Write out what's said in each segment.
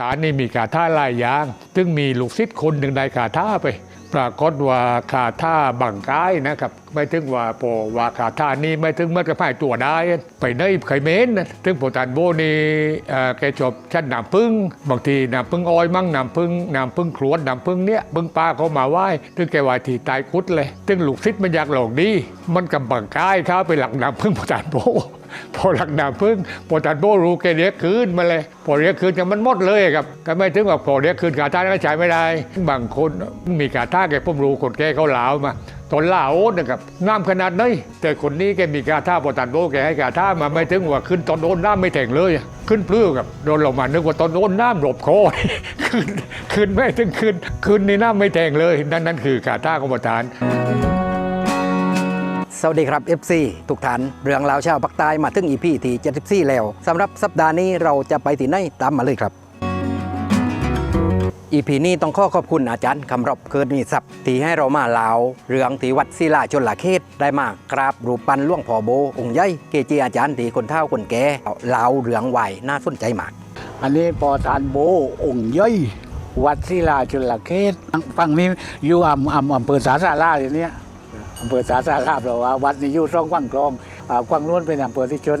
ฐานนี่มีคาท่าลายยาง ซึ่งมีลูกศิษย์คนหนึ่งได้คาท่าไป ปรากฏว่าคาท่าบังกายนะครับ ไม่ถึงว่าพอว่าคาท่านี้ไม่ถึงเมื่อกระพายตัวได้ ไปในไขเมนนะซึ่งโปรตานโบนี่เอ่อแกจบชั้นน้ำพึ่งบางทีน้ำพึ่งอ้อยมั่งน้ำพึ่งน้ำพึ่งครวดน้ำพึ่งเนี้ยพึ่งป้าเขามาไหว้ซึ่งแกว่าที่ตายคุดเลยซึ่งลูกศิษย์มันอยากหลอกดี มันกับบังกายเขาไปหลักน้ำพึ่งโปรตานโบ พอหลักน้ำพึ่งพอตัดโบรู้แกเรียกคืนมาเลยพอเรียกคืนกันมันหมดเลยครับก็ไม่ถึงว่าพอเรียกคืนกาท่าก็ใช้ไม่ได้ บางคนมีกาท่าแกผมรูคนแกเขาหลาวมาตอนลาโอ๊ตนะครับน้ำขนาดไหนแต่คนนี้แกมีกาท่าพอตัดโบแกให้กาท่ามาไม่ถึงว่าขึ้นตอนโดนน้ำไม่แทงเลย ขึ้นปลื้อกับโดนลงมานึกว่าตอนโดนน้ำหลบคอขึ้นขึ้นไม่ถึงขึ้นขึ้นในน้ำไม่แทงเลยนั่นนั่นคือกาท่าของประธาน สวัสดีครับ FC ทุกท่านเรื่องราวชาวภาคใต้มาถึง EP ที่ 74 แล้วสำหรับสัปดาห์นี้เราจะไปที่ไหนตามมาเลยครับ EP นี้ต้องขอขอบคุณอาจารย์คำรบเกิดมีทรัพย์ที่ให้เรามาลาว เรื่องที่วัดศิลาชนละเขตได้มากราบรูปปั้นล่วงพ่อโบ องค์ใหญ่เกจิอาจารย์ที่คนเฒ่าคนแก่ลาวเรื่องไหวน่าสนใจมาก อันนี้ปอทานโบองค์ย่อยวัดศิลาจุลเขตฝั่งนี้อยู่อำอำอำเภอสาสาราอย่างเนี้ย อำเภอสาสาราเพราะว่าวัดนี้อยู่ช่องกว้างกลองกว้างล้วนเป็นอำเภอที่ชนน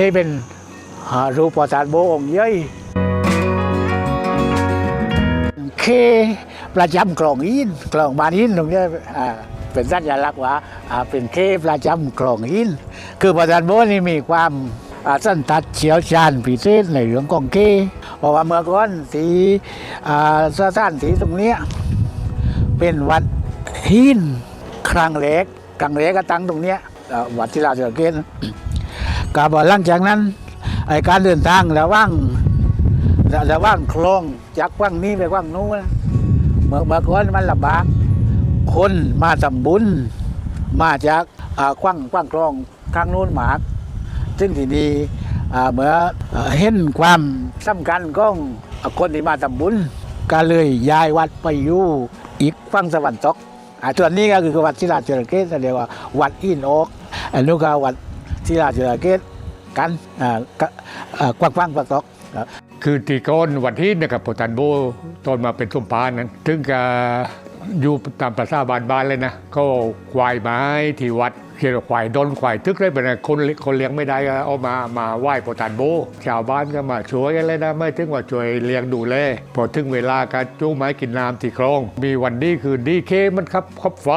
นี้เป็นรูปปอทานโบองค์ย่อยเคประจำกลองอินกลองบานอินตรงนี้เป็นสัญลักษณ์ว่าเป็นเคประจำกลองอินคือปอทานโบนี่มีความสั้นตัดเฉียวชาญพิเศษในเรื่องของเคเพราะว่าเมื่อก่อนสีสถานสีตรงนี้เป็นวัดหิน ครั้งเล็กครั้งเล็กก็ตั้งตรงเนี้ยวัดที่ราชเกตกาบอกหลังจากนั้นไอการเดินทางระว่างระว่างคลองจากว้างนี้ไปว้างนู้นเมื่อเมื่อก่อนมันลำบากคนมาทำบุญ มาจากอ่ากว้างกว้างคลองข้างนู้นหมาก ซึ่งที่นี่เมื่อเอ่อเห็นความสำคัญของคนที่มาทำบุญ ก็เลยย้ายวัดไปอยู่อีกฝั่งสวรรค์ตก อ่าส่วนนี้ก็คือวัดศิลาจระเกตเรียกว่าวัดอินโอกอันนู้นก็วัดศิลาจระเกตกันอ่าก็อ่ากว้างฟังปักตกครับคือตีก้นวันที่นะครับพอตันโบตอนมาเป็นส้มปานนั้นถึงกับอยู่ตามประษาบานบานเลยนะก็ควายไม้ที่วัด เขียนควายดนควายทึกได้เป็นไงคนคนเลี้ยงไม่ได้ก็เอามามาไหว้ปตันโบ ชาวบ้านก็มาช่วยกันเลยนะไม่ถึงว่าช่วยเลี้ยงดูแลพอถึงเวลาการจูงไม้กินน้ำที่คลอง มีวันดีคืนดีเคมันครับครบไฟ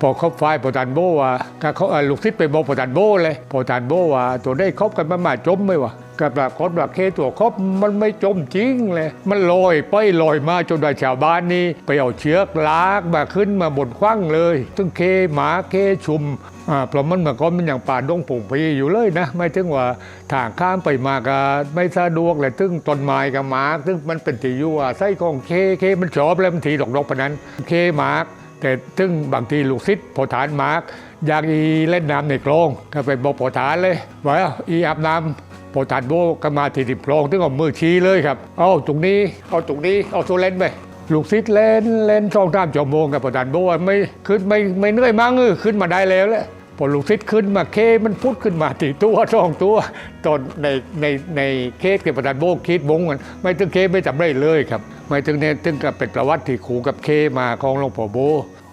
พอครบไฟปตันโบว่าก็เขาลูกทิศไปบอกพอตันโบเลยปตันโบว่าตัวได้ครบกันมามาจมไหมวะ กับปรากฏว่าเคตัวครบมันไม่จมจริงเลย มันลอยไปลอยมาจนว่าชาวบ้านนี่ไปเอาเชือกลากมาขึ้นมาบนคว้างเลยซึ่งเคหมาเคชุมอ่าเพราะมันเมื่อก่อนมันอย่างป่าดงผงพีอยู่เลยนะ ไม่ถึงว่าทางข้ามไปมาก็ไม่สะดวกเลยถึงต้นไม้กับหมากซึ่งมันเป็นที่อยู่อาศัยของเคเคมันชอบแล้วมันทีดอกดอกพนั้นเคหมากแต่ถึงบางทีลูกศิษย์พอฐานมาร์กอยากอีเล่นน้ำในคลองก็ไปบอกพอฐานเลยว่าอีอาบน้ำ พอฐานโบก็มาที่ริมคลองถึงเอามือชี้เลยครับ เอาตรงนี้เอาตรงนี้เอาโซเลนไปลูกศิษย์เล่นเล่นช่องตามชั่วโมงกับพอฐานโบว่าไม่ขึ้นไม่ไม่เหนื่อยมั้งเออขึ้นมาได้แล้วแหละพอลูกศิษย์ขึ้นมาเคมันพุดขึ้นมาตีตัวสองตัว ตอนในในในเคสกับประธานโบคิดบงกันไม่ถึงเคไม่จำได้เลยครับ ไม่ถึงเนี่ยถึงกับเป็นประวัติที่ขู่กับเคมาของหลวงพ่อโบ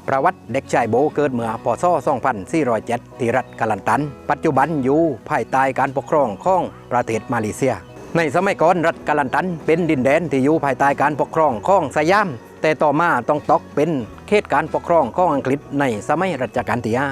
ประวัติเด็กชายโบเกิดเมื่อพศ2407ที่รัฐกาลันตัน ปัจจุบันอยู่ภายใต้การปกครองของประเทศมาเลเซีย ในสมัยก่อนรัฐกาลันตัน เป็นดินแดนที่อยู่ภายใต้การปกครองของสยาม แต่ต่อมาต้องตกเป็นเขตการปกครองของอังกฤษในสมัยรัชกาลที่ห้า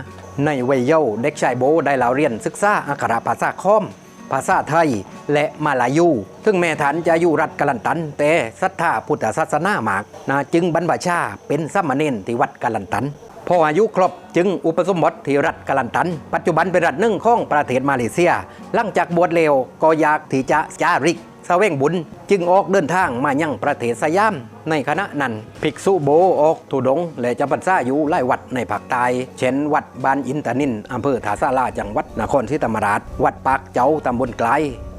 ในวัยเยาว์เด็กชายโบได้เล่าเรียนศึกษาอักขระภาษาคอม ภาษาไทยและมาลายูถึงแม่ทันจะอยู่รัฐกลันตัน แต่ศรัทธาพุทธศาสนามากนะจึงบรรพชาเป็นสามเณรที่วัดกลันตันพออายุครบจึงอุปสมบทที่รัฐกาลันตัน ปัจจุบันเป็นรัฐหนึ่งของประเทศมาเลเซีย หลังจากบวชเลวก็อยากที่จะจาริก เสวงบุญ จึงออกเดินทางมายังประเทศสยาม ในคณะนั้นภิกษุโบออกทุดง และจำพรรษาอยู่ไล่วัดในภาคใต้เช่นวัดบานอินตานินอำเภอถาซาลาจังหวัดนครศรีธรรมราช วัดปากเจ้าตำบลไกล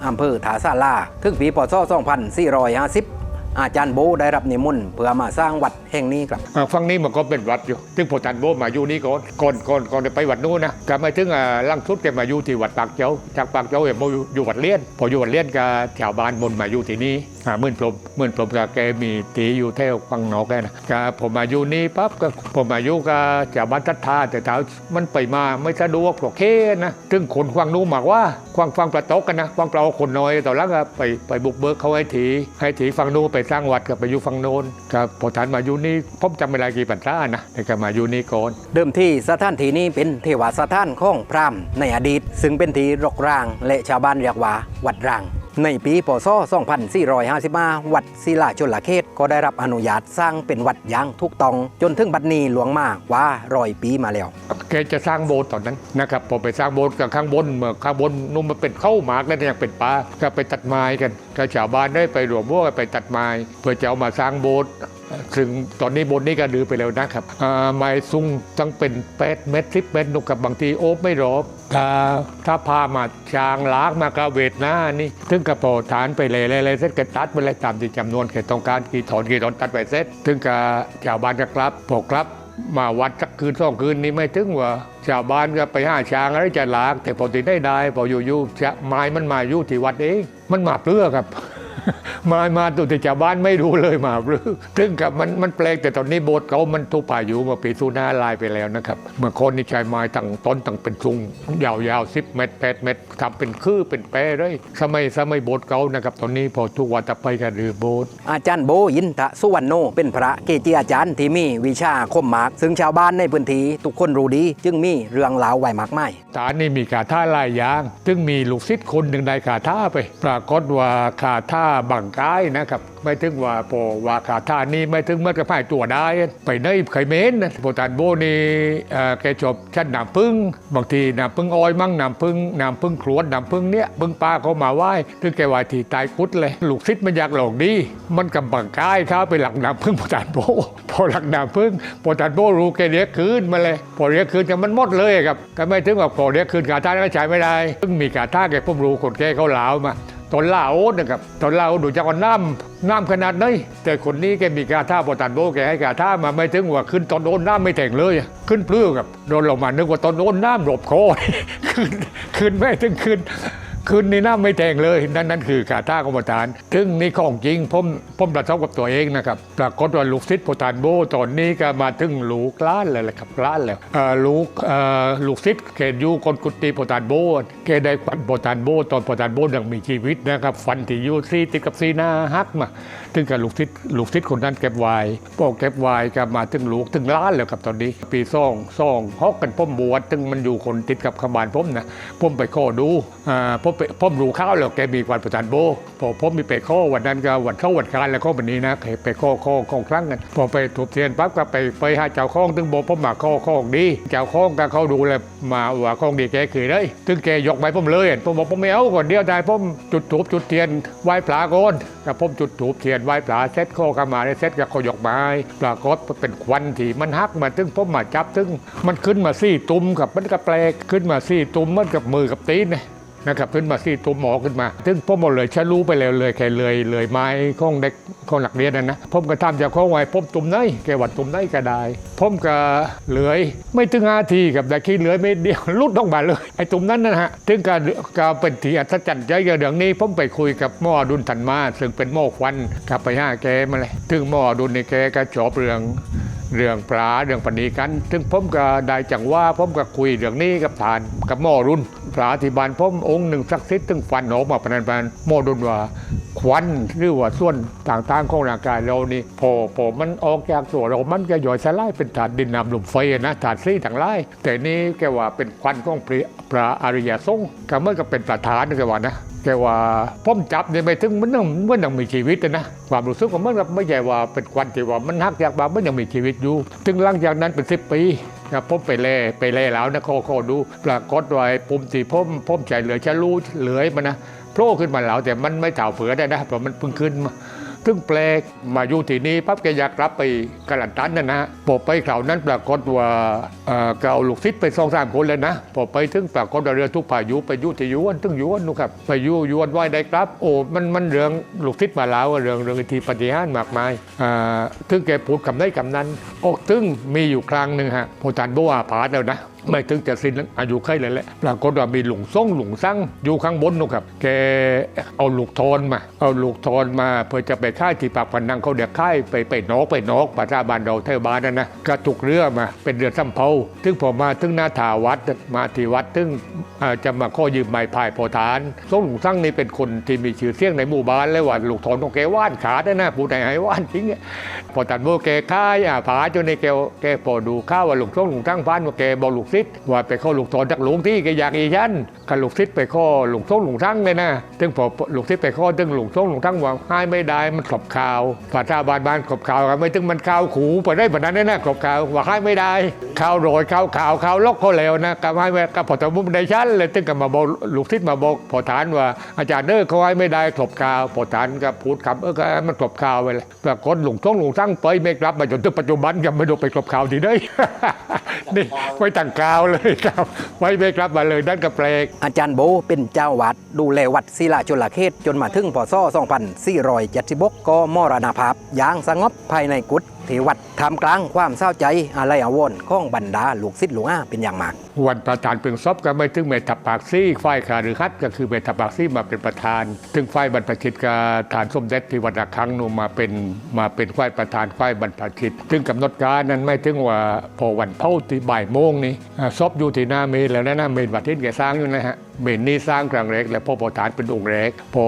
อำเภอถาซาลาถึงปีพศ2450 อาจารย์โบได้รับนิมนต์เพื่อมาสร้างวัดแห่งนี้ครับฝั่งนี้มันก็เป็นวัดอยู่ซึ่งพอทันโบมาอยู่นี่ก่อนก่อนก่อนก่อนจะไปวัดนู้นนะก็ไม่ถึงล่างสุดแกมาอยู่ที่วัดปากเจ้าจากปากเจ้าเอ็มอยู่อยู่วัดเลี้ยนพออยู่วัดเลี้ยนก็แถวบ้านมนมาอยู่ที่นี่ อ่าหมื่นปลมหมื่นปลมก็แกมีตีอยู่แถวฝั่งนอกแกนะก็ผมมาอยู่นี่ปั๊บก็ผมมาอยู่กับชาบ้านทัดทาแต่เท้ามันไปมาไม่สะดวกหรอกเคนะซึ่งคนฟังนู้นมากว่าฟังฟังประตกกันนะฟังเปล่าคนน้อยตอหลังก็ไปไปบุกเบิกเขาให้ถีให้ถีฟังนู้นไปสร้างวัดก็ไปอยู่ฝั่งโน้นก็พอทานมาอยู่นี่ผมจำไม่ได้กี่ปัญษานะแต่ก็มาอยู่นี่ก่อนเดิมที่สถานที่นี้เป็นเทวสถานของพราหมณ์ในอดีต ซึ่งเป็นที่รกร้างและชาวบ้านเรียกว่าวัดร้าง ในปีพศ 2455 วัดศิลาชลเขตก็ได้รับอนุญาตสร้างเป็นวัดอย่างถูกต้อง จนถึงบัดนี้หลวงมากว่าร้อยปีมาแล้วแกจะสร้างโบสถ์ตอนนั้นนะครับพอไปสร้างโบสถ์กับข้างบนเมื่อข้างบนนุ่มมาเป็นเข้าหมากแล้วเนี่ยเป็นป่าก็ไปตัดไม้กันก็ชาวบ้านได้ไปรวมพวกกันไปตัดไม้เพื่อจะเอามาสร้างโบสถ์ ซึ่งตอนนี้โบสถ์นี้ก็ดื้อไปแล้วนะครับอ่าไม้ซุ้งตั้งเป็นแปดเมตรสิบเมตรนุกับบางทีโอบไม่รอบถ้าถ้าพามาช้างล้างมากระเวทหน้านี่ถึงกระโปฐานไปเลยเลยเลยเสร็จก็ตัดไปเลยตามที่จำนวนแค่ต้องการกี่ถอนกี่ถอนตัดไปเสร็จถึงกับชาวบ้านก็กลับพอกลับมาวัดสักคืนสองคืนนี้ไม่ถึงว่า ชาวบ้านก็ไปห้าช้างอะไรจะลาก แต่พอติได้ได้พออยู่ๆไม้มันมาอยู่ที่วัดเองมันมาเปลือกครับไม้มาตัวที่ชาวบ้านไม่รู้เลยมาเปลือซึ่งกับมันมันแปลกแต่ตอนนี้โบสถ์เขามันทุกป่าอยู่มาปีสูน้าลายไปแล้วนะครับ เมื่อคนนี่ใช้ไม้ตั้งต้นตั้งเป็นซุงยาวๆสิบเมตรแปดเมตรทำเป็นคือเป็นแปรเลยสมัยสมัยโบสถ์เขานะครับ ตอนนี้พอทุกวันตะไปกันหรือโบสถ์อาจารย์โบยินทะสุวรรณโนเป็นพระเกจิอาจารย์ที่มีวิชาคมหมากซึ่งชาวบ้านในพื้นที่ทุกคนรู้ดี จึงมีเรื่องราวไว้มากมายตานนี่มีคาท่าหลายอย่าง ซึ่งมีลูกศิษย์คนหนึ่งได้คาท่าไป ปรากฏว่าคาท่าบังกายนะครับ ไม่ถึงว่าพอว่าคาท่านี่ไม่ถึงเมื่อกระพ่ายตัวได้ ไปในไขเมนนะโบตันโบนี่เอ่อแกจบชั้นน้ำพึ่งบางทีน้ำพึ่งอ้อยมั่งน้ำพึ่งน้ำพึ่งขรวดน้ำพึ่งเนี้ยพึ่งปลาเขามาไหว้ถึงแกว่าที่ตายกุดเลย ลูกศิษย์มันอยากหลอกดี มันกับบังกายเขาไปหลักน้ำพึ่งโบตันโบพอหลักน้ำพึ่งโบตันโบรู้แกเรียกคืนมาเลย พอเรียกคืนกันมันหมดเลยครับก็ไม่ถึงว่าพอเรียกคืนกาท่าก็ใช้ไม่ได้ซึ่งมีกาท่าแกผมรู้คนแกเขาลาวมา ตอนลาโอ๊ตนะครับตอนลาโอ๊ตดูจากว่าน้ำน้ำขนาดไหนแต่คนนี้แกมีกาท่าโบตันโบแกให้กาท่ามาไม่ถึงว่าขึ้นตอนโดนน้ำไม่แต่งเลย ขึ้นเปลื้อกับโดนลงมานึกว่าตอนโดนน้ำหลบคอขึ้นขึ้นไม่ถึงขึ้น คืนนี้น้ำไม่แทงเลย นั่นนั่นคือกาท่ากรรมฐาน ซึ่งนี่ของจริงผมผมประสบกับตัวเองนะครับปรากฏว่าลูกศิษย์โพธานโบตอนนี้ก็มาถึงลูกล้านเลยแหละครับล้านแล้วเออลูกเออลูกศิษย์เกดอยู่คนกุฏิโพธานโบแกได้ฟันโพธานโบตอนโพธานโบยังมีชีวิตนะครับฟันที่อยู่ซีติดกับซีหน้าฮักมาถึงกับลูกศิษย์ลูกศิษย์คนนั้นเก็บไว้พอเก็บไว้ก็มาถึงลูกถึงล้านแล้วครับตอนนี้ ปีซ่องซ่องฮอกกันพ่มบวชถึงมันอยู่คนติดกับขบานผมนะผมไปขอดูอ่าผมผมรู้ข้าวแล้วแกมีวันประทานโบพอผมมีไปข้อวันนั้นก็วันเข้าวันคารแล้วก็วันนี้นะไปข้อข้อข้อครั้งกันพอไปถูกเทียนปั๊บก็ไปไปหาเจ้าข้องถึงโบผมมาข้อข้องดีเจ้าข้องก็เขาดูเลยมาว่าข้องดีแกคือเลยถึงแกยกไม้ผมเลยผมบอกผมไม่เอาก่อนเดียวได้ผมจุดถูบจุดเทียนไหว้พระก่อนกับผมจุดถูบเทียนไหว้พระเซ็ตข้อกันมาเซ็ตกับเขายกไม้ปรากฏเป็นควันที่มันฮักมาถึงผมมาจับถึงมันขึ้นมาสี่ตุ่มกับมันก็แปลกขึ้นมาสี่ตุ่มมันกับมือกับตีนเนี่ย นะครับขึ้นมาสี่ตัวหมอขึ้นมา ซึ่งพ่อหมดเลยฉันรู้ไปแล้วเลยแค่เลยเลยไม้ข้องเด็กข้องหลักเรียนนะนะผมก็ทำจากข้องไว้ผมตุ่มไหนแกวัดตุ่มไหนก็ได้ผมก็เหลือยไม่ถึงห้าทีกับแต่ขี้เหลือยไม่เดียวลุดออกมาเลยไอ้ตุ่มนั้นนะฮะถึงการการเป็นทีอัศจรรย์ใจเรื่องนี้ผมไปคุยกับหมอดุลถันมา ซึ่งเป็นหมอควันกลับไปห้าแกมาเลยถึงหมอดุลในแกก็จอบเรื่อง เรื่องปลาเรื่องปณีกัน ถึงผมก็ได้จังว่าผมก็คุยเรื่องนี้กับทานกับหมอรุ่นปลาที่บ้านผมองค์หนึ่งสักดิ์สิทธิ์ถึงฟันออกมาพนันพันหมอรุ่นว่าควันหรือว่าส่วนต่างๆของร่างกายเรานี่พอพอมันออกจากตัวเรา มันจะย่อยสลายเป็นถานดินน้ำลมไฟนะถานซี่ต่างไล่แต่นี่แกว่าเป็นควันของ พระอริยสงฆ์ก็เมื่อกับเป็นประธานนะแกว่านะแกว่าผมจับเนี่ยไปถึงมันยังมันยังมีชีวิตนะความรู้สึกของมันก็ไม่ใช่ว่าเป็นควันที่ว่ามันหักจากบามันยังมีชีวิตอยู่ถึงหลังจากนั้นเป็นสิบปีนะผมไปเล่ไปเล่แล้วนะข้อข้อดูปรากฏว่าไอ้ปุ่มที่ผมผมใจเหลือจะรู้เหลือยมันนะโผล่ขึ้นมาแล้วแต่มันไม่เถ่าเผือได้นะเพราะมันเพิ่งขึ้นมา ถึงแปลกมาอยู่ที่นี่ปั๊บแกอยากกลับไปกาลันตันนะนะพอไปคราวนั้นปรากฏว่าเอ่อเอาลูกศิษย์ไปสองสามคนเลยนะพอไปถึงปรากฏว่าเรือทุกพายุไปยุที่ยวนถึงยวนนู่ครับไปยุยวนไหวได้ครับโอ้มันมันเรื่องลูกศิษย์มาแล้วเรื่องเรื่องที่ปฏิหารมากมายอ่าถึงแกพูดคำได้คำนั้นโอ้ถึงมีอยู่ครั้งหนึ่งฮะโพธันโบอาผาดแล้วนะ ไม่ถึงจะสิ้นอายุใครเลยแหละปรากฏว่ามีหลุงซ่งหลุงซั่งอยู่ข้างบนนู่นครับ แกเอาลูกโทนมา เอาลูกโทนมาเพื่อจะไปค่ายที่ปากพันนังเขาเดี๋ยวค่ายไปไปนอกไปนอกปราชาบานเราเทบานนั่นนะก็ถูกเรือมาเป็นเรือสำเภาถึงพอมาถึงหน้าถาวัดมาที่วัดถึงจะมาข้อยืมไม้พายโพธานซ่งหลุงซั่งนี่เป็นคนที่มีชื่อเสียงในหมู่บ้านเลยว่าลูกโทนของแกว่านขาได้นะผู้ใดให้ว่านทิ้งเนี่ยพอตันโบแกค่ายอ่าผาจนในแกแกพอดูข้าวว่าลูกซ่งหลุงซั่งพันว่าแกบอกลูกศิษย์ว่าไปเข้าลูกโทนจากหลวงที่แกอยากอีฉันกับลูกศิษย์ไปข้อหลูกซ่งหลุงซั่งเลยนะถึงพอลูกศิษย์ไปข้อถึงหลูกซ่งหลุงซั่งว่าให้ไม่ได้มันขบข่าวภาษาบานบานขบข่าวกันไม่ถึงมันข่าวขู่ไปได้แบบนั้นนะขบข่าวว่าให้ไม่ได้ข่าวโรยข่าวข่าวข่าวลอกเขาแล้วนะก็ให้ไม่ก็พอตมุมในชั้นเลยถึงกับมาบอกลูกศิษย์มาบอกพอฐานว่า อาจารย์เด้อเขาให้ไม่ได้ขบข่าวพอฐานก็พูดคำเออก็มันขบข่าวไปเลยปรากฏหลวงซ่งหลวงซั่งไปไม่กลับมาจนถึงปัจจุบันยังไม่ได้ไปขบข่าวที่ได้นี่ไว้ตั้งกข่าวเลยครับ ไม่ไปกลับมาเลยนั่นก็แปลก อาจารย์โบเป็นเจ้าวัดดูแลวัดศิลาชลเขตจนมาถึงพศ2476ก็มรณภาพอย่างสงบภายในกุฏ ที่วัดทำกลางความเศร้าใจอะไรอาวรณ์ของบรรดาลูกศิษย์หลวงอาเป็นอย่างมาก วันประธานเพึงซบก็ไม่ถึงเมทับปากซี่ฝ่ายขาหรือฮัดก็คือเมทับปากซี่มาเป็นประธาน ถึงฝ่ายบรรพชิตกับฐานสมเด็จที่วัดระฆังนูมาเป็นมาเป็นฝ่ายประธานฝ่ายบรรพชิตถึงกำหนดการนั้นไม่ถึงว่าพอวันเผาที่บ่ายโมงนี่อ่าซบอยู่ที่หน้าเมนแล้วนะหน้าเมนวัดที่แกสร้างอยู่นะฮะเมนนี้สร้างครั้งแรก และพ่อประธานเป็นองค์แรก พอ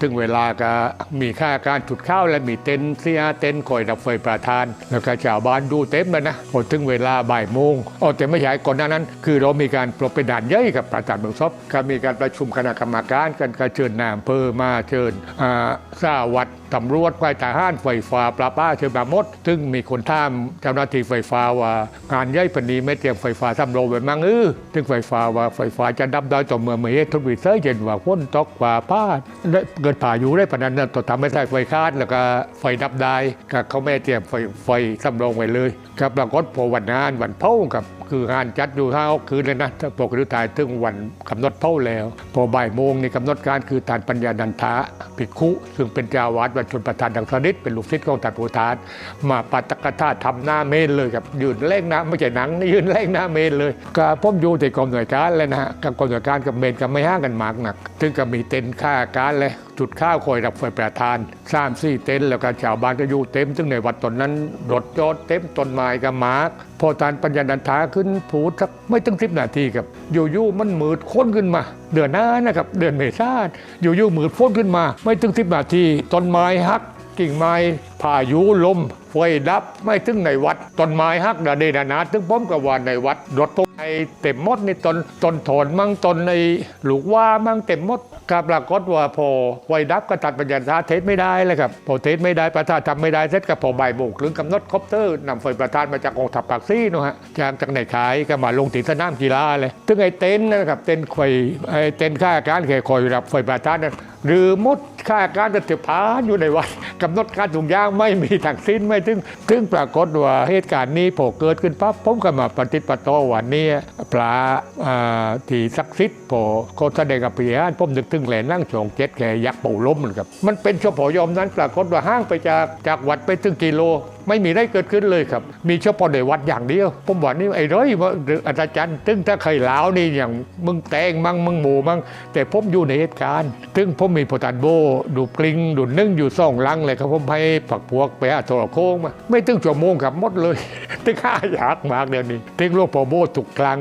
ถึงเวลาก็มีค่าการจุดข้าวและมีเต็นท์เสียเต็นท์คอยดับไฟประธาน แล้วก็ชาวบ้านดูเต็มเลยนะพอถึงเวลาบ่ายโมงอ๋อแต่ไม่ใช่ก่อนหน้านั้น คือเรามีการปรบเป็นด่านย่อยกับประธานเมืองซบก็มีการประชุมคณะกรรมการกันก็เชิญนายอำเภอมาเชิญอ่าสาวัดตำรวจฝ่ายทหารไฟฟ้าปลาป้าเชิญมาหมด ซึ่งมีคนท่ามเจ้าหน้าที่ไฟฟ้าว่างานย่อยปนีไม่เตรียมไฟฟ้าสำโรงไว้มั้งเออซึ่งไฟฟ้าว่าไฟฟ้าจะดับได้ต่อเมื่อมีเหตุทุนวิเศษเช่นว่าฝนตกฟ้าพาดเกิดผ่าอยุได้ปานนั้นตัวทำให้ได้ไฟคาดแล้วก็ไฟดับได้ก็เขาไม่เตรียมไฟไฟสำรงไว้เลยครับปรากฏพอวันงานวันเผากับ คืองานจัดอยู่ห้าคืนเลยนะถ้าปกติตายถึงวันกำหนดเผาแล้ว พอบ่ายโมงนี่กำหนดการคือทานปัญญานันทะภิกขุซึ่งเป็นจาวาดวัดชนประธานดังสนิทเป็นลูกศิษย์ของท่านผู้ทาน มาปัตตกถาทำหน้าเมนเลยครับยืนเล่งหน้าไม่ใช่หนังยืนเล่งหน้าเมนเลยก็ผมอยู่ที่กองหน่วยการเลยนะฮะกับกองหน่วยการกับเมนก็ไม่ห่างกันมากนัก ถึงก็มีเต็นท์ค่าการเลย จุดข้าวคอยรับไฟประทานสร้ามสี่เต็นท์แล้วก็ชาวบ้านก็อยู่เต็มซึ่งในวัดตนนั้นรถจอดเต็มต้นไม้ก็มากพอทานปัญญาดันทาขึ้นผูดสักไม่ถึงสิบนาทีครับอยู่ๆมันมืดค้นขึ้นมา เดือนหน้านะครับเดือนเมษายนอยู่ๆมืดพ้นขึ้นมา ไม่ถึงสิบนาทีต้นไม้หักกิ่งไม้พายุลมไฟดับไม่ถึงในวัดต้นไม้หักดาเดนานาถึงผมกับว่าในวัดรถพวกไอเต็มมดในต้นต้นถอนมั่งต้นในหลูกว่ามั่งเต็มมด ก็ปรากฏว่าพอไฟดับก็ตัดปัญญาทาเทศไม่ได้เลยครับพอเทศไม่ได้ประธานทำไม่ได้เสร็จก็พอบ่ายโมงครึ่งกำหนดคอปเตอร์นำไฟประธานมาจากกองทัพปากซี่นะฮะจากจากในขายก็มาลงที่สนามกีฬาเลยถึงไอ้เต็นนะครับเต็นท์ไฟไอ้เต็นข้าการแข่คอยรับไฟประธานนั้นหรือมดค่าการจะถือพานอยู่ในวัดกำหนดการถุงยางไม่มีทั้งสิ้นไม่ถึงถึงปรากฏว่าเหตุการณ์นี้พอเกิดขึ้นปั๊บผมก็มาปฏิปโตวันนี้พระอ่าที่ศักดิ์สิทธิ์พอโคแสดงกับพิยานผมนึกถึงึงแหล่นั่งชงเจ็ดแขยักษ์เป่ล้มเหมือนกับมันเป็นเฉพาะยอมนั้นปรากฏว่าห้างไปจากจากวัดไปถึงกิโล ไม่มีได้เกิดขึ้นเลยครับ มีเฉพาะในวัดอย่างเดียว ผมว่านี่ไอ้ร้อยว่าหรือาจารย์ตึงถ้าเคยลาวนี่อย่างมึงแตงมั่งมึงหมูมั่งแต่ผมอยู่ในเหตุการณ์ตึงผมมีโพตันโบ ดูปลิงดูนึ่งอยู่ซ่องลังเลยครับผมให้ผักพวกไปอาโทรโค้งมาไม่ตึงชั่วโมงครับหมดเลยตึงข้าอยากมากเดี๋ยวนี้ตึงโลกพอโบถูกคลัง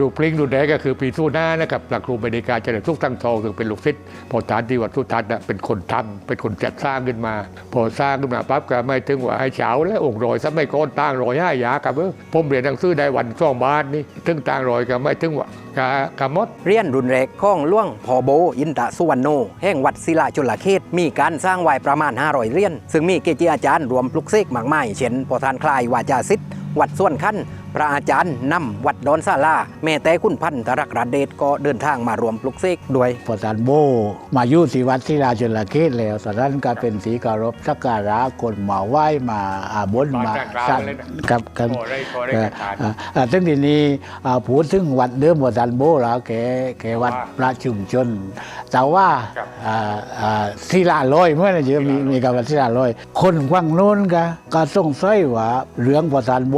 ดูปลิงดูแดงก็คือปีสู้หน้านะครับหลักครูบริการเจริญทุกทั้งทองถึงเป็นลูกศิษย์โพธานที่วัดทุทัศน์น่ะเป็นคนทำเป็นคนจัดสร้างขึ้นมา พอสร้างขึ้นมาปั๊บก็ไม่ถึงว่าให้เฉาและองค์รอยสมัยก่อนต่างรอยห้ายากับเออผมเรียนหนังสือได้วันสองบาทนี่ถึงต่างรอยก็ไม่ถึงว่ากะกะมดเรียนรุนแรกข้องล่วงพอโบอินตะสุวรรณโนแห่งวัดศิลาชลเขตมีการสร้างไว้ประมาณ500เรียน ซึ่งมีเกจิอาจารย์รวมปลุกเสกมากมายเช่นพอทานคลายวาจาสิทธิ์วัดส่วนขั้น พระอาจารย์นำวัดดอนซาลาแม่แต่คุณพันธรักราชเดชก็เดินทางมารวมปลุกเสกด้วยพอสานโบมาอยู่ที่วัดศิลาชนลเขตแล้วตอนนั้นก็เป็นสีเคารพสักการะคนมาไหว้มาอาบนมามาจากกลางสั่งเลยนะกับกันพอได้พอได้กระทานอ่าอ่าซึ่งทีนี้อ่าพูดถึงวัดเดิมวัดสันโบแล้วแกแกวัดว่าพระชุมชน แต่ว่าครับอ่าอ่าศิลาลอยเมื่อไหร่เยอะมีมีกับวัดศิลาลอย คนกว้างโน้นก็ก็สงสัยว่าเรื่องวัดสันโบ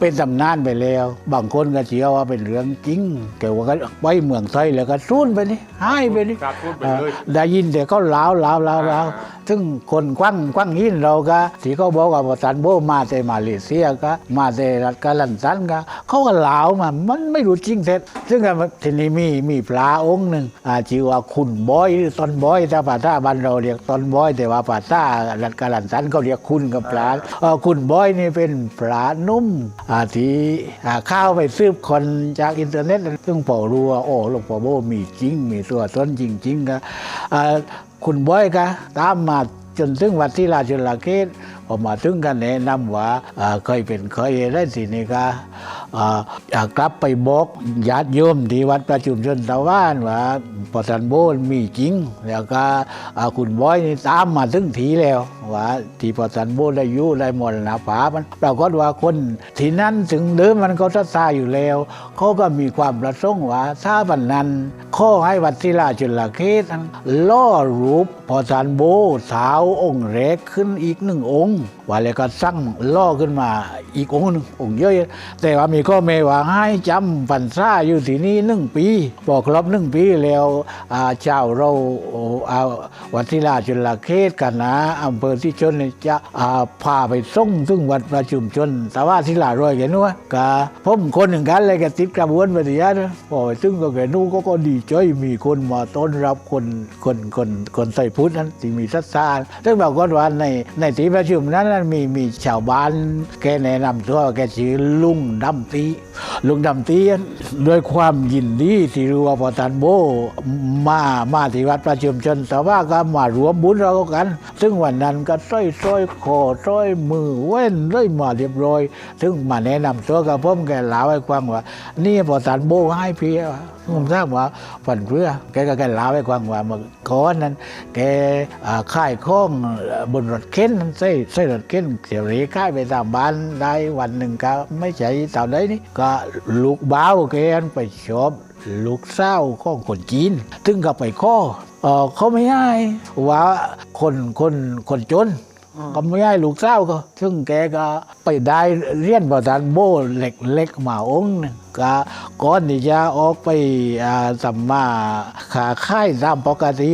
เป็นตำนานานไปแล้ว บางคนก็เชื่อว่าเป็นเรื่องจริงแต่ว่าก็ไปเมืองไทยแล้วก็สูญไปนี่หายไปนี่ครับพูดไปเลยอ่าได้ยินแต่เขาล้าวล้าวล้าวล้าวอ่าซึ่งคนกว้างกว้างยินเราก็ที่เขาบอกว่าประธานโบมาแต่มาเลเซียก็มาแต่รัฐกาลันตันก็เขาก็ล้าวมามันไม่รู้จริงเท็จซึ่งก็ทีนี้มีมีพระองค์หนึ่งอ่าชื่อว่าคุณบอยหรือตอนบอยถ้าภาษาบ้านเราเรียกตอนบอย แต่ว่าภาษารัฐกาลันตันเขาเรียกคุณกับพระเอ่อคุณบอยนี่เป็นพระนุ่มอ่าที่อ่าเข้าไปซื้อคนจากอินเทอร์เน็ตซึ่งพอรู้ว่าโอ้หลวงพ่อโบมีจริง มีตัวตนจริงๆก็อ่าคุณบอยก็ตามมาจนถึงวัดที่ราชลาเกตออมาถึงกันแนะนำว่าเคยเป็นเคยได้สินี่ก็อ่าอ่า กลับไปบอกญาติโยมที่วัดประชุมชนตะวันว่าปสันโบนมีจริง แล้วก็คุณบอยนี่ตามมาถึงทีแล้วว่าที่ปสันโบนได้อยู่ได้มรณภามันปรากฏว่าคนที่นั้นถึงเดิมมันก็ทัศาอยู่แล้วเขาก็มีความประสงค์ว่าถ้าบันนั้นข้อให้วัดศิลาจุลเขตนั้นล่อรูปพอสานโบสาวองค์แรกขึ้นอีกหนึ่งองค์ว่าแล้วก็สร้างล่อขึ้นมาอีกองค์หนึ่งองค์เยอะแต่ว่ามีข้อแม้ว่าให้จำพรรษาอยู่ที่นี่หนึ่งปีบอกครบหนึ่งปีแล้วอ่าเจ้าเราเอาวัดศิลาจุลเขตกันนะอำเภอที่ชนจะาพาไปส่งถึงวัดประชุมชนแต่ว่าศิลารอยแกนู้นกะผมคนหนึ่งกันเลยก็ติดกระบวนปฏิญาณพอไปถึงก็แกนู้นก็ก็ดีใจมีคนมาต้อนรับคนคนคนคนใส่พุทธนั้นที่มีทัศน์ซึ่งบอกก่อนว่าในในที่ประชุมนั้นนั้นมีมีชาวบ้านแกแนะนำตัวแกชื่อลุงดำตีลุงดำเตีด้วยความยินดีที่รู้ว่าพอตันโบมามาที่วัดประชุมชนแต่ว่าก็มารวมบุญเรากัน ซึ่งวันนั้นก็ส้อยส้อยคอส้อยมือเว้นเลยมาเรียบร้อย ซึ่งมาแนะนำตัวกับผมแกเล่าให้ฟังว่า นี่พอตันโบให้เพียผมทราบว่าฝันเพื่อแกก็แกเล่าให้ฟังว่าเมื่อก่อนนั้น แกอ่าค่ายข้องบนรถเข็นใส่ใส่รถเข็นเสียรีค่ายไปตามบ้านได้วันหนึ่งก็ไม่ใช่ตามได้นี่ก็ลูกบ้าวแกนไปชอบลูกเศร้าของคนจีนถึงก็ไปข้อเอ่อเขาไม่ให้ว่าคนคนคนจน ก็ไม่ให้ลูกเศร้าวก็ซึ่งแกก็ไปได้เรียนประธานโบเล็กๆมาองค์หนึงก็ก่อนที่จะออกไปสัมมาขาค่ายตามปกติ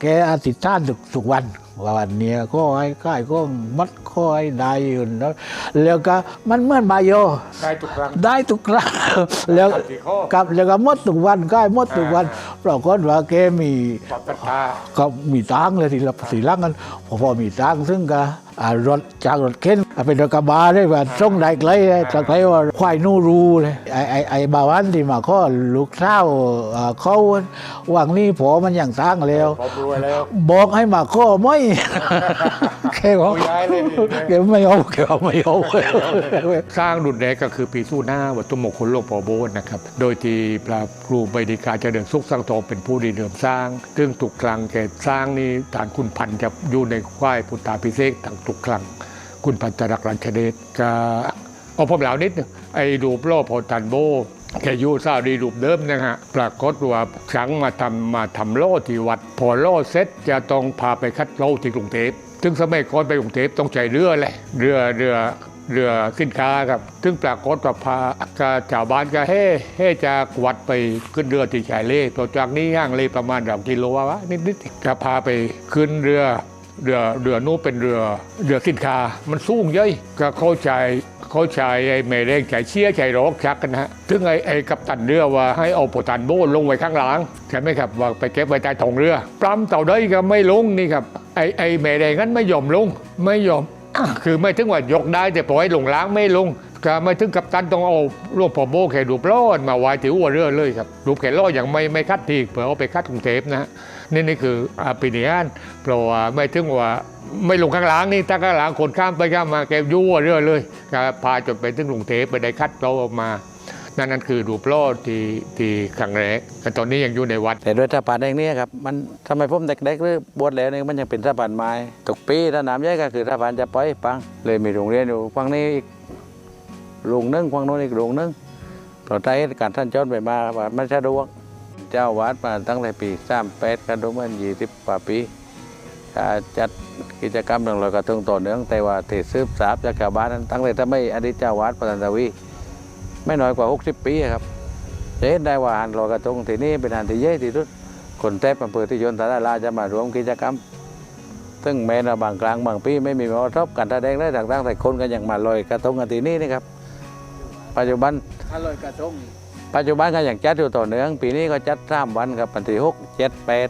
แกอธิษฐานทุกทุกวัน ว่าวันเนี้ยก็ให้ค่ายก็มัดคอยได้อยู่แล้วแล้วก็มันเหมื่อนมาโยได้ทุกครั้งได้ทุกครั้งแล้วสี่ข้อกับแล้วก็หมดทุกวันก็หมดทุกวันปรากฏว่าแกมีความศรัทธาก็มีตังค์เลยทีละสีลังกันพอพอมีตังค์ซึ่งก็อ่า รถจากรถเข็นอะเป็นรถกระบะได้ว่าส่งได้ไกลเลยจะไกลว่าควายนูรูเลยไอ้ไอ้ไอ้บาวันที่มาข้อลูกเท้าอ่าเขาหวังนี้พอมันอย่างตังค์แล้วพอรวยแล้วบอกให้มาข้อไม่แค่บอกโอ้ย้ายเลยดิแกไม่เอาแกไม่เอาสร้างรุ่นแรกก็คือปีสู้หน้าวัตถุมงคลหลวงพ่อโบสนะครับ โดยที่พระครูใบดีกาเจริญสุขสร้างทองเป็นผู้ริเริ่มสร้าง ซึ่งทุกครั้งแกสร้างนี่ฐานคุณพันธ์จะอยู่ในควายพุทธาพิเศษกทั้งทุกครั้ง คุณพันธ์จรักรัชเดชก็เอาผมเหล่านิดไอ้รูปโลกพอตันโบแกอยูซาดีรูปเดิมนะฮะปรากฏว่าช้งมาทำมาทำโล่ที่วัด พอโล่เสร็จจะต้องพาไปคัดโล่ที่กรุงเทพซึ่งสมัยก่อนไปกรุงเทพต้องใช้เรือเลยเรือเรือเรือสินค้าครับซึงปรากฏว่าพาก็ชาวบ้านก็เฮ้เฮ้จากวัดไปขึ้นเรือที่ชายเล่ตัวจากนี้ห่างเลยประมาณแบบกิโลวะนิดๆก็พาไปขึ้นเรือ เรือเรือนู้เป็นเรือเรือสินค้ามันสูงเย้ยก็เข้าใจเข้าใจไอ้เมเร่งใจเชี่ยใจรอกชักกันนะฮะถึงไอ้ไอ้กัปตันเรือว่าให้เอาโปตันโบลงไว้ข้างหลังใช่ไหมครับว่าไปเก็บไว้ใต้ท้องเรือปล้ำเต่าได้ก็ไม่ลงนี่ครับไอ้ไอ้เมเร่งนั้นไม่ยอมลงไม่ยอมคือไม่ถึงว่ายกได้แต่ปล่อยลงล้างไม่ลงก็ไม่ถึงกัปตันต้องเอาลูกพอโบแค่รูปล้อนมาไว้ที่หัวเรือเลยครับรูแค่ล้ออย่างไม่ไม่คัดทีเผื่อเอาไปคัดกรุงเทพนะฮะ นี่นี่คืออาปินิอันเพราะว่าไม่ถึงว่าไม่ลงข้างหล่างนี่ถ้าข้างหล่างคนข้ามไปข้ามมาแกยั่วเรื่อยเลยก็พาจนไปถึงกรุงเทไปได้คัดเราออกมานั่นนั่นคือรูปโลดที่ที่ครั้งแรกแต่ตอนนี้ยังอยู่ในวัด แต่ด้วยสะพานแดงนี้ครับมันทำไมผมเด็กๆหรือบวชแล้วนี่มันยังเป็นสะพานไม้ทุกปีถ้าน้ำใหญ่ก็คือสะพานจะปล่อยปังเลยมีโรงเรียนอยู่ฝั่งนี้อีกโรงนึงฝั่งโน้นอีกโรงนึงเพราะใจการท่านจอดไปมาว่าไม่สะดวก เจ้าวัดมาตั้งแต่ปีสามแปดกันดูมันยี่สิบกว่าปีก็จัดกิจกรรมเรื่งลอยกระทงต่อเนื่องแต่ว่าเทศสืบสาบจากชาวบ้านนั้นตั้งแต่ถ้าไม่อดีตเจ้าวัดปตันตวี ไม่น้อยกว่า 60 ปีครับจะเห็นได้ว่าหานลอยกระทงที่นี่เป็นหานที่ใหญ่ที่สุดคนแทบอำเภอที่ยนต์สาราจะมารวมกิจกรรม ซึ่งแม้ว่าบางกลางบางปีไม่มีมอทบกันแสดงได้ต่างๆแต่คนก็ยังมาลอยกระทงกันที่นี่นะครับ ปัจจุบันถ้าลอยกระทง ปัจจุบันก็อย่างจัดอยู่ต่อเนื่อง ปีนี้ก็จัดสามวันครับวันที่หกเจ็ดแปด